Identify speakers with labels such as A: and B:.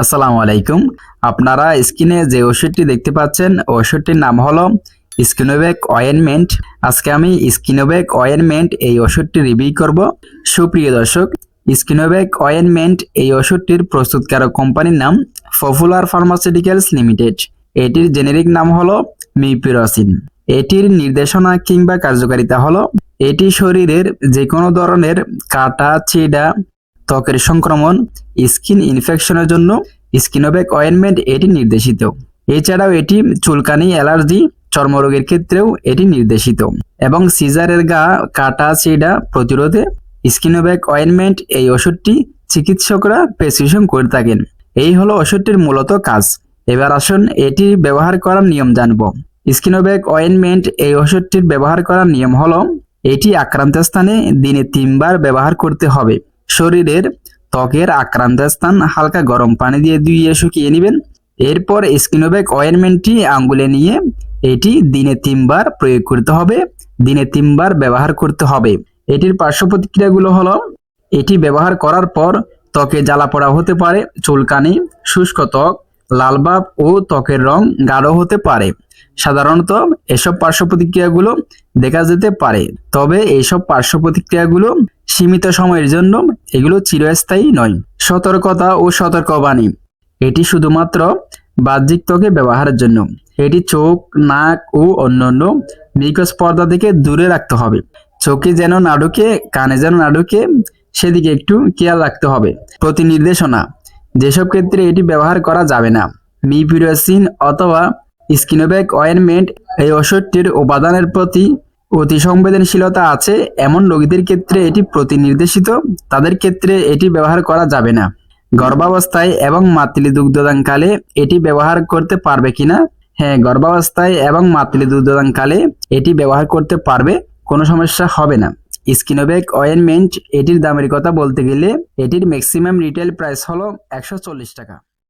A: আসসালামু আলাইকুম। আপনারা স্ক্রিনে যে ওষুধটি দেখতে পাচ্ছেন, ওষুধটির নাম হলো স্কিনোভেক অয়েনমেন্ট। আজকে আমি স্কিনোভেক অয়েনমেন্ট এই ওষুধটি রিভিউ করব। সুপ্রিয় দর্শক, স্কিনোভেক অয়েনমেন্ট এই ওষুধটির প্রস্তুতকারক কোম্পানির নাম পপুলার ফার্মাসিউটিক্যালস লিমিটেড। এটির জেনেরিক নাম হলো মিপিরসিন এটির নির্দেশনা কিংবা কার্যকারিতা হলো, এটি শরীরের যে কোনো ধরনের কাটা, ছিঁড়া ত্বকের সংক্রমণ, স্কিন ইনফেকশনের জন্য স্কিনোভেক অয়েনমেন্ট এটি নির্দেশিত। এছাড়াও এটি চুলকানি, অ্যালার্জি, চর্মরোগের ক্ষেত্রেও এটি নির্দেশিত। এবং সিজারের গা, কাটা ছিঁড়া প্রতিরোধে স্কিনোভেক অয়েনমেন্ট এই ওষুধটি চিকিৎসকরা প্রেসক্রিপশন করে থাকেন। এই হলো ওষুধটির মূলত কাজ। এবার আসুন এটি ব্যবহার করার নিয়ম জানব। স্কিনোভেক অয়েনমেন্ট এই ওষুধটির ব্যবহার করার নিয়ম হলো, এটি আক্রান্ত স্থানে দিনে তিনবার ব্যবহার করতে হবে। শরীরের ত্বকের আক্রান্ত স্থান হালকা গরম পানি দিয়ে ধুইয়ে শুকিয়ে নেবেন। এরপর স্কিনোভেক অয়েনমেন্টটি আঙ্গুলে নিয়ে এটি দিনে তিনবার প্রয়োগ করতে হবে। দিনে তিনবার ব্যবহার করতে হবে। এটির পার্শ্ব প্রতিক্রিয়াগুলো হলো, এটি ব্যবহার করার পর ত্বকে জ্বালা পোড়া হতে পারে, চুলকানি, শুষ্ক ত্বক, লালবাব ও ত্বকের রং গাঢ় হতে পারে। সাধারণত এসব পার্শ্ব প্রতিক্রিয়াগুলো দেখা যেতে পারে, তবে এইসব পার্শ্ব প্রতিক্রিয়াগুলো সীমিত সময়ের জন্য এগুলো চিরস্থায়ী নয়। সতর্কতা ও সতর্কবাণী। এটি শুধুমাত্র বাহ্যিক ত্বকে ব্যবহারের জন্য। এটি চোখ, নাক ও অন্যান্য মিকস পর্দা থেকে দূরে রাখতে হবে। চোখে যেন না ঢুকে, কানে যেন না ঢুকে, সেদিকে একটু খেয়াল রাখতে হবে। প্রতি নির্দেশনা যেসব ক্ষেত্রে এটি ব্যবহার করা যাবে না। মিপিরোসিন অথবা স্কিনোব্যাক অয়েনমেন্ট এই ওষুধটির উপাদানের প্রতি অতি সংবেদনশীলতা আছে, এমন রোগীদের ক্ষেত্রে এটি প্রতিনির্দেশিত, তাদের ক্ষেত্রে এটি ব্যবহার করা যাবে না। গর্ভাবস্থায় এবং মাতৃ দুগ্ধদানকালে এটি ব্যবহার করতে পারবে কিনা হ্যাঁ গর্ভাবস্থায় এবং মাতৃ দুগ্ধদানকালে এটি ব্যবহার করতে পারবে, কোনো সমস্যা হবে না। স্কিনোবেক অয়েনমেন্ট, এটির দামের কথা বলতে গেলে এটির ম্যাক্সিমাম রিটেল প্রাইস হলো একশো চল্লিশ টাকা।